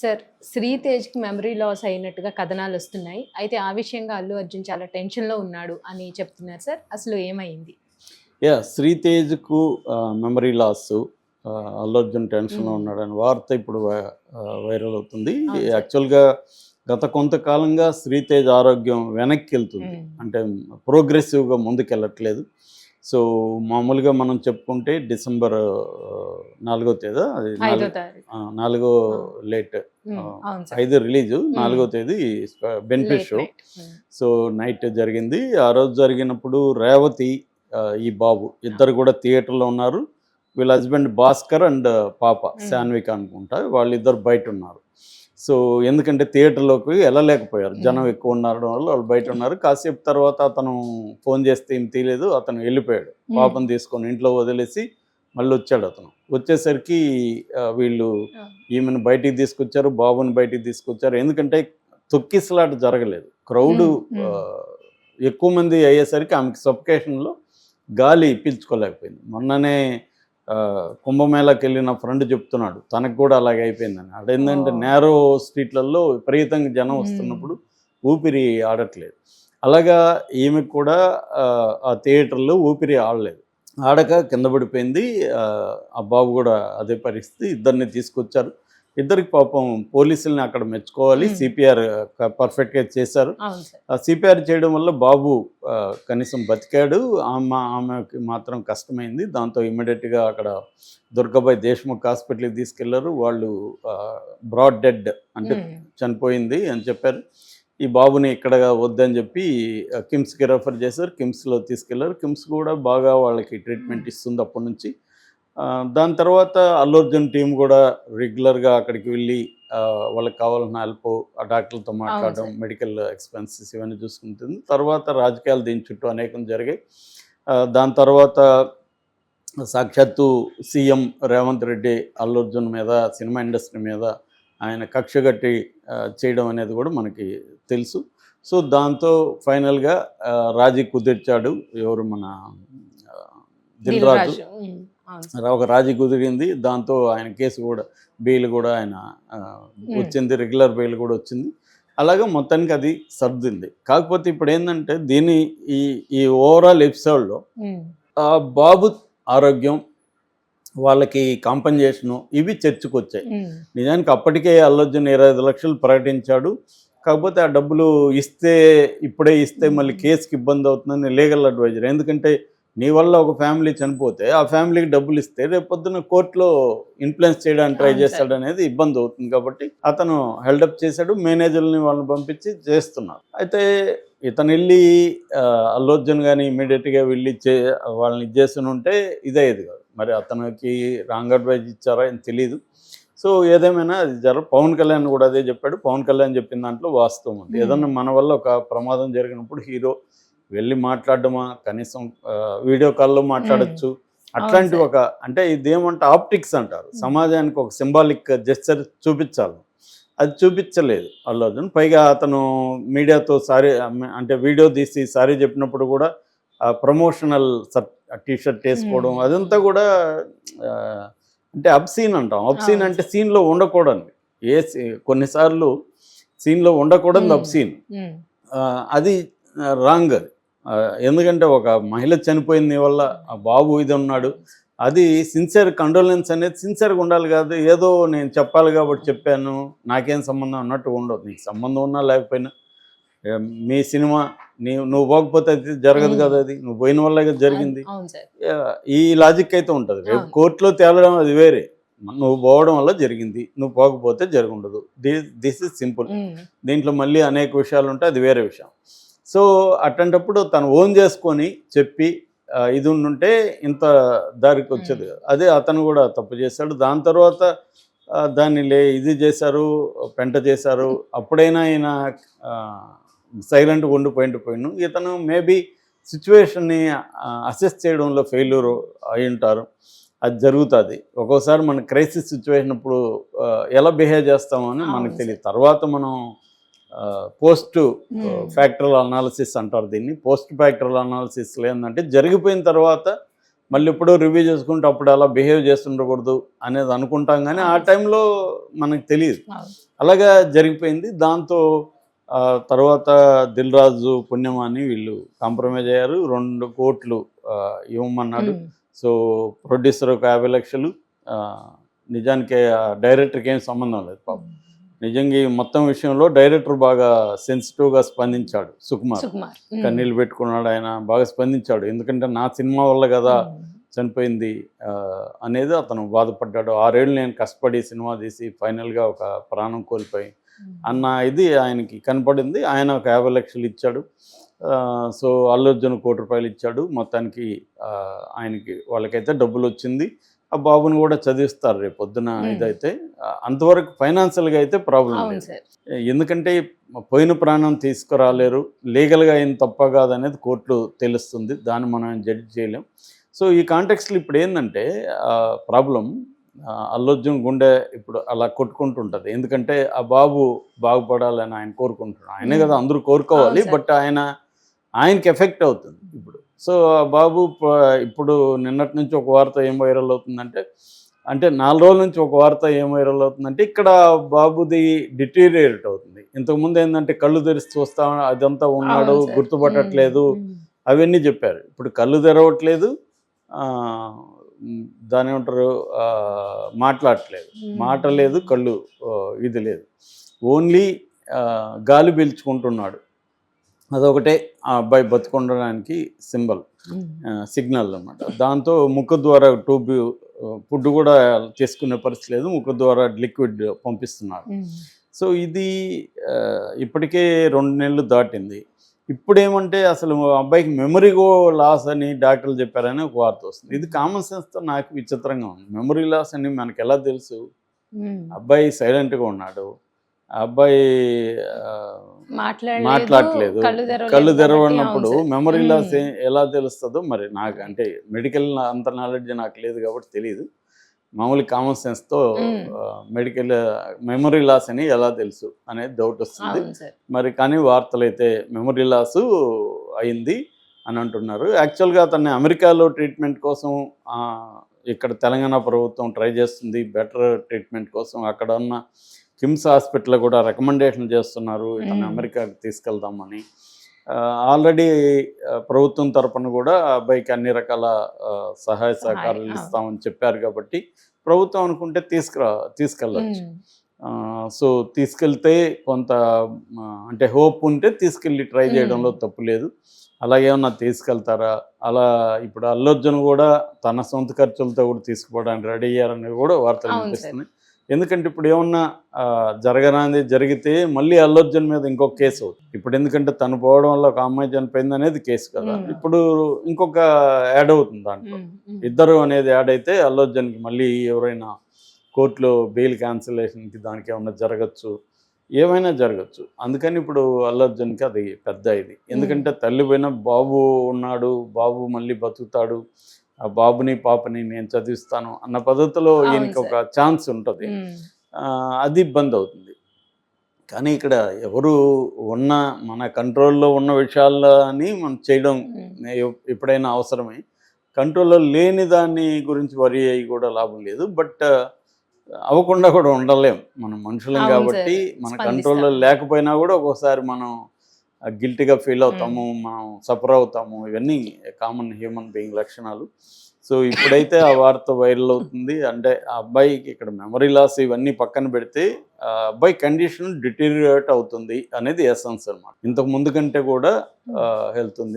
Sir శ్రీతేజ్కి memory loss అయినట్టుగా కథనాలు వస్తున్నాయి అయితే ఆ విషయంగా అల్లు అర్జున్ చాలా టెన్షన్లో ఉన్నాడు అని చెప్తున్నారు సార్ అసలు ఏమైంది యా శ్రీతేజ్కు మెమరీ లాస్ అల్లు అర్జున్ టెన్షన్లో. ఉన్నాడని వార్త ఇప్పుడు వైరల్ అవుతుంది. యాక్చువల్గా గత కొంతకాలంగా శ్రీతేజ్ ఆరోగ్యం వెనక్కి వెళ్తుంది. అంటే ప్రోగ్రెసివ్గా ముందుకెళ్ళట్లేదు సో మామూలుగా మనం చెప్పుకుంటే డిసెంబర్ నాలుగో తేదీ అది నాలుగు- లేట్ ఐదు రిలీజు నాలుగో తేదీ బెనిఫిట్ షో. సో నైట్ జరిగింది. ఆ రోజు జరిగినప్పుడు రేవతి ఈ బాబు ఇద్దరు కూడా థియేటర్లో ఉన్నారు. వీళ్ళ హస్బెండ్ భాస్కర్ అండ్ పాప శాన్విక అనుకుంటా వాళ్ళిద్దరు బయట ఉన్నారు. సో ఎందుకంటే థియేటర్లోకి వెళ్ళలేకపోయారు. జనం ఎక్కువ ఉండడం వల్ల వాళ్ళు బయట ఉన్నారు. కాసేపు తర్వాత అతను ఫోన్ చేస్తే ఏం తీయలేదు. అతను వెళ్ళిపోయాడు. పాపను తీసుకొని ఇంట్లో వదిలేసి మళ్ళీ వచ్చాడు అతను. వచ్చేసరికి వీళ్ళు ఈమెను బయటికి తీసుకొచ్చారు బాబుని బయటికి తీసుకొచ్చారు. ఎందుకంటే తొక్కిసలాట జరగలేదు. క్రౌడ్. ఎక్కువ మంది అయ్యేసరికి ఆమెకి సఫికేషన్లో గాలి పీల్చుకోలేకపోయింది. మొన్ననే కుంభమేళాకి వెళ్ళిన ఫ్రెండ్ చెప్తున్నాడు. తనకు కూడా అలాగే అయిపోయిందని. అదేంటంటే. నేరో స్ట్రీట్లలో విపరీతంగా జనం. వస్తున్నప్పుడు ఊపిరి ఆడట్లేదు. అలాగా ఈమెకు కూడా ఆ, థియేటర్లో ఊపిరి ఆడలేదు. ఆడక కింద పడిపోయింది. ఆ బాబు కూడా అదే పరిస్థితి. ఇద్దరిని తీసుకొచ్చారు. ఇద్దరికి పాపం పోలీసుల్ని అక్కడ మెచ్చుకోవాలి. సిపిఆర్ పర్ఫెక్ట్గా చేశారు. సిపిఆర్ చేయడం వల్ల బాబు కనీసం బతికాడు. ఆమె ఆమెకి మాత్రం కష్టమైంది. దాంతో ఇమ్మీడియట్గా అక్కడ దుర్గాబాయ్ దేశ్ముఖ్ హాస్పిటల్కి తీసుకెళ్ళారు. వాళ్ళు బ్రాడ్ డెడ్ అంటే చనిపోయింది అని చెప్పారు. ఈ బాబుని ఇక్కడ వద్దని చెప్పి కిమ్స్కి రెఫర్ చేశారు. కిమ్స్లో తీసుకెళ్ళారు. కిమ్స్ కూడా బాగా వాళ్ళకి ట్రీట్మెంట్ ఇస్తుంది అప్పటి నుంచి. దాని తర్వాత అల్లు అర్జున్ టీం కూడా రెగ్యులర్గా అక్కడికి వెళ్ళి వాళ్ళకి కావాల్సిన హెల్ప్ ఆ డాక్టర్లతో మాట్లాడడం. మెడికల్ ఎక్స్పెన్సెస్ ఇవన్నీ చూసుకుంటుంది తర్వాత రాజకీయాలు దీని చుట్టూ అనేకం జరిగాయి. దాని తర్వాత సాక్షాత్తు సీఎం రేవంత్ రెడ్డి అల్లు అర్జున్ మీద సినిమా ఇండస్ట్రీ మీద ఆయన కక్ష కట్టి చేయడం అనేది కూడా మనకి తెలుసు. సో దాంతో ఫైనల్గా రాజీ కుదిర్చాడు ఎవరు మన ఆ, ఒక రాజీ కుదిరింది. దాంతో ఆయన కేసు కూడా బెయిల్ కూడా ఆయన వచ్చింది. రెగ్యులర్ బెయిల్ కూడా వచ్చింది. అలాగే మొత్తానికి అది సర్దింది. కాకపోతే ఇప్పుడు ఏంటంటే దీని ఈ ఈ ఓవరాల్ ఎపిసోడ్లో బాబు ఆరోగ్యం వాళ్ళకి కాంపన్సేషను ఇవి చర్చకు వచ్చాయి నిజానికి అప్పటికే అల్లర్జున్ ఇరవై ఐదు లక్షలు ప్రకటించాడు. కాకపోతే ఆ డబ్బులు ఇస్తే ఇప్పుడే ఇస్తే మళ్ళీ కేసుకి ఇబ్బంది అవుతుందని లీగల్ అడ్వైజర్. ఎందుకంటే నీ వల్ల ఒక ఫ్యామిలీ చనిపోతే ఆ ఫ్యామిలీకి డబ్బులు ఇస్తే రేపు పొద్దున్న కోర్టులో ఇన్ఫ్లుయెన్స్ చేయడానికి ట్రై. చేస్తాడు అనేది ఇబ్బంది అవుతుంది కాబట్టి అతను హెల్డప్ చేశాడు మేనేజర్ని వాళ్ళని పంపించి చేస్తున్నారు. అయితే ఇతను వెళ్ళి ఆ, అల్లు అర్జున్ కానీ ఇమీడియట్గా వెళ్ళి చే వాళ్ళని చేస్తూనే ఉంటే ఇదే ఇది కాదు. మరి అతనికి రాంగ్ అడ్వైజ్ ఇచ్చారా అని తెలియదు సో ఏదేమైనా అది జర పవన్ కళ్యాణ్ కూడా అదే చెప్పాడు. పవన్ కళ్యాణ్ చెప్పిన దాంట్లో వాస్తవం ఉంది. ఏదన్నా మన వల్ల ఒక ప్రమాదం జరిగినప్పుడు హీరో వెళ్ళి మాట్లాడడమా? కనీసం వీడియో కాల్లో మాట్లాడొచ్చు. అట్లాంటి. ఒక అంటే ఇదేమంటే ఆప్టిక్స్ అంటారు. సమాజానికి ఒక సింబాలిక్ జెస్చర్ చూపించాలి. అది చూపించలేదు అల్లు అర్జున్. పైగా అతను మీడియాతో సారీ అంటే వీడియో తీసి సారీ చెప్పినప్పుడు కూడా ప్రమోషనల్ టీ షర్ట్ వేసుకోవడం. అదంతా కూడా అంటే అబ్సీన్ అంటాం. అబ్సీన్ అవును. అంటే సీన్లో ఉండకూడదు. ఏ కొన్నిసార్లు సీన్లో ఉండకూడదు. అబ్సీన్. అది రాంగ్ అది. ఎందుకంటే ఒక మహిళ చనిపోయింది వల్ల ఆ బాబు ఇది ఉన్నాడు. అది సిన్సియర్ కండోలెన్స్ అనేది సిన్సియర్గా ఉండాలి కాదు. ఏదో నేను చెప్పాలి కాబట్టి చెప్పాను. నాకేం సంబంధం అన్నట్టు ఉండదు. నీకు సంబంధం ఉన్నా లేకపోయినా. మీ సినిమా నీ నువ్వు పోకపోతే అది జరగదు. కదా అది. నువ్వు పోయిన వల్ల కదా జరిగింది. ఈ లాజిక్ అయితే ఉంటుంది. రేపు. కోర్టులో తేలడం అది వేరే. నువ్వు పోవడం వల్ల జరిగింది. నువ్వు పోకపోతే జరగundదు దిస్ ఇస్ సింపుల్ దీంట్లో మళ్ళీ అనేక విషయాలు ఉంటాయి. అది వేరే విషయం. సో అట్లాంటప్పుడు తను ఓన్ చేసుకొని చెప్పి ఇది ఉంటే ఇంత దారికి వచ్చేది. అదే అతను కూడా తప్పు చేశాడు. దాని తర్వాత దాన్ని లే ఇది చేశారు పెంట చేశారు అప్పుడైనా ఆయన సైలెంట్గా ఉండిపోయింది పోయిను ఇతను మేబీ సిచ్యువేషన్ని అసెస్ చేయడంలో ఫెయిల్యూర్ అయి ఉంటారు. అది జరుగుతుంది. ఒక్కోసారి మన క్రైసిస్ సిచ్యువేషన్ ఇప్పుడు ఎలా బిహేవ్ చేస్తామని మనకు తెలియదు. తర్వాత మనం పోస్ట్. ఫ్యాక్టరల్ అనాలిసిస్ అంటారు దీన్ని. పోస్ట్ ఫ్యాక్టరల్ అనాలిసిస్లో ఏంటంటే జరిగిపోయిన తర్వాత మళ్ళీ ఎప్పుడో రివ్యూ చేసుకుంటే అప్పుడు అలా బిహేవ్ చేస్తుండకూడదు అనేది అనుకుంటాం కానీ ఆ టైంలో మనకు తెలియదు. అలాగా జరిగిపోయింది. దాంతో తర్వాత దిల్ రాజు పుణ్యమాని వీళ్ళు కాంప్రమైజ్ అయ్యారు. రెండు కోట్లు ఇవ్వమన్నాడు. సో ప్రొడ్యూసర్ ఒక యాభై లక్షలు నిజానికి డైరెక్టర్కి ఏం సంబంధం లేదు పాపం. నిజంగా ఈ మొత్తం విషయంలో డైరెక్టర్ బాగా సెన్సిటివ్గా స్పందించాడు సుకుమార్. కన్నీళ్ళు పెట్టుకున్నాడు ఆయన బాగా స్పందించాడు. ఎందుకంటే నా సినిమా వల్ల కదా. చనిపోయింది అనేది అతను బాధపడ్డాడు. ఆరేళ్ళు నేను కష్టపడి సినిమా తీసి ఫైనల్గా ఒక ప్రాణం కోల్పోయి అన్న ఇది ఆయనకి కనపడింది. ఆయన ఒక యాభై లక్షలు ఇచ్చాడు. సో అల్లు అర్జున్ కోటి రూపాయలు ఇచ్చాడు. మొత్తానికి ఆయనకి వాళ్ళకైతే డబ్బులు వచ్చింది. ఆ బాబుని కూడా చదివిస్తారు రేపు పొద్దున. ఇదైతే. అంతవరకు ఫైనాన్షియల్గా అయితే ప్రాబ్లం ఎందుకంటే పోయిన ప్రాణం తీసుకురాలేరు. లీగల్గా అయిన తప్ప కాదనేది కోర్టు తెలుస్తుంది. దాన్ని మనం జడ్జి చేయలేం. సో ఈ కాంటెక్స్లో ఇప్పుడు ఏంటంటే ప్రాబ్లం అల్లొజ్జున్ గుండె ఇప్పుడు అలా కొట్టుకుంటుంటుంది. ఎందుకంటే ఆ బాబు బాగుపడాలని ఆయన కోరుకుంటున్నాడు. ఆయనే కదా అందరూ కోరుకోవాలి. బట్ ఆయన ఆయనకి ఎఫెక్ట్ అవుతుంది ఇప్పుడు. సో బాబు ఇప్పుడు నిన్నటి నుంచి ఒక వార్త ఏం వైరల్ అవుతుందంటే అంటే నాలుగు రోజుల నుంచి ఒక వార్త ఏం వైరల్ అవుతుందంటే ఇక్కడ బాబుది డిటీరియేట్ అవుతుంది ఇంతకుముందు ఏంటంటే కళ్ళు తెరిచి చూస్తా అదంతా ఉన్నాడు. గుర్తుపట్టట్లేదు. అవన్నీ చెప్పారు ఇప్పుడు కళ్ళు తెరవట్లేదు దాని ఏమంటారు మాట్లాడట్లేదు. మాట లేదు కళ్ళు ఇది లేదు ఓన్లీ గాలి పీల్చుకుంటున్నాడు అదొకటే ఆ అబ్బాయి బతుకుండడానికి సింబల్. సిగ్నల్ అన్నమాట. దాంతో ముక్కు ద్వారా ట్యూబ్ ఫుడ్ కూడా తీసుకునే పరిస్థితి లేదు. ముక్కు ద్వారా లిక్విడ్ పంపిస్తున్నారు. సో ఇది ఇప్పటికే రెండు నెలలు దాటింది. ఇప్పుడు ఏమంటే అసలు అబ్బాయికి మెమరీ గో లాస్ అని డాక్టర్లు చెప్పారని ఒక వార్త వస్తుంది. ఇది కామన్ సెన్స్తో నాకు విచిత్రంగా ఉంది. మెమరీ లాస్ అని మనకు ఎలా తెలుసు. అబ్బాయి సైలెంట్గా ఉన్నాడు. అబ్బాయి మాట్లాడలేదు మాట్లాడట్లేదు కళ్ళు తెరవనప్పుడు. మెమరీ మ్మ్. లాస్ ఎలా తెలుస్తుందో మరి నాకు అంటే మెడికల్ అంత నాలెడ్జ్ నాకు లేదు కాబట్టి తెలియదు మామూలు కామన్ సెన్స్తో. మెడికల్ మెమరీ లాస్ అని ఎలా తెలుసు అనేది డౌట్ వస్తుంది మరి కానీ వార్తలు అయితే మెమరీ లాస్ అయింది అని అంటున్నారు యాక్చువల్గా అతన్ని అమెరికాలో ట్రీట్మెంట్ కోసం ఇక్కడ తెలంగాణ ప్రభుత్వం ట్రై చేస్తుంది బెటర్ ట్రీట్మెంట్ కోసం అక్కడ ఉన్న కిమ్స్ హాస్పిటల్ కూడా రికమెండేషన్ చేస్తున్నారు ఇతను. అమెరికాకి తీసుకెళ్దామని. ఆల్రెడీ ప్రభుత్వం తరపున కూడా అబ్బాయికి అన్ని రకాల సహాయ సహకారాలు. ఇస్తామని చెప్పారు కాబట్టి ప్రభుత్వం అనుకుంటే తీసుకురా తీసుకెళ్ళచ్చు. సో తీసుకెళ్తే కొంత అంటే హోప్ ఉంటే తీసుకెళ్ళి ట్రై చేయడంలో తప్పు లేదు. అలాగే ఏమన్నా తీసుకెళ్తారా? అలా ఇప్పుడు అల్లు అర్జున్ కూడా తన సొంత ఖర్చులతో కూడా తీసుకుపోవడానికి రెడీ అయ్యారని కూడా వార్తలు. వినిపిస్తున్నాయి. ఎందుకంటే ఇప్పుడు ఏమన్నా ఆ, జరగరానిది జరిగితే మళ్ళీ అల్లు అర్జున్ మీద ఇంకొక కేసు అవుతుంది. ఇప్పుడు ఎందుకంటే తను పోవడం వల్ల ఒక అమ్మాయి చనిపోయింది అనేది కేసు కదా. ఇప్పుడు ఇంకొక యాడ్ అవుతుంది దాంట్లో. ఇద్దరు అనేది యాడ్ అయితే అల్లు అర్జున్కి మళ్ళీ ఎవరైనా కోర్టులో బెయిల్ క్యాన్సిలేషన్కి దానికి ఏమైనా జరగచ్చు ఏమైనా జరగచ్చు. అందుకని ఇప్పుడు అల్లు అర్జున్కి అది పెద్ద ఇది. ఎందుకంటే తల్లి పోయిన బాబు ఉన్నాడు బాబు మళ్ళీ బతుకుతాడు ఆ బాబుని పాపని నేను చదివిస్తాను అన్న పద్ధతిలో ఈయనకి ఒక ఛాన్స్ ఉంటుంది. అది ఇబ్బంది అవుతుంది. కానీ ఇక్కడ ఎవరు ఉన్న మన కంట్రోల్లో ఉన్న విషయాలని మనం చేయడం ఎప్పుడైనా అవసరమే. కంట్రోల్లో లేని దాన్ని గురించి వరి అయ్యి కూడా లాభం లేదు. బట్ అవ్వకుండా కూడా ఉండలేం. మనం మనుషులం కాబట్టి. మన. కంట్రోల్లో లేకపోయినా కూడా ఒక్కోసారి మనం గిల్టీగా ఫీల్ అవుతాము మనం సఫర్ అవుతాము ఇవన్నీ కామన్ హ్యూమన్ బీయింగ్ లక్షణాలు. సో ఇప్పుడైతే ఆ వార్త వైరల్ అవుతుంది. అంటే ఆ అబ్బాయికి ఇక్కడ మెమరీ లాస్ ఇవన్నీ పక్కన పెడితే ఆ అబ్బాయి కండిషన్ డిటీరియేట్ అవుతుంది అనేది ఎసెన్స్ అనమాట ఇంతకు ముందు కంటే కూడా హెల్త్ ఉంది.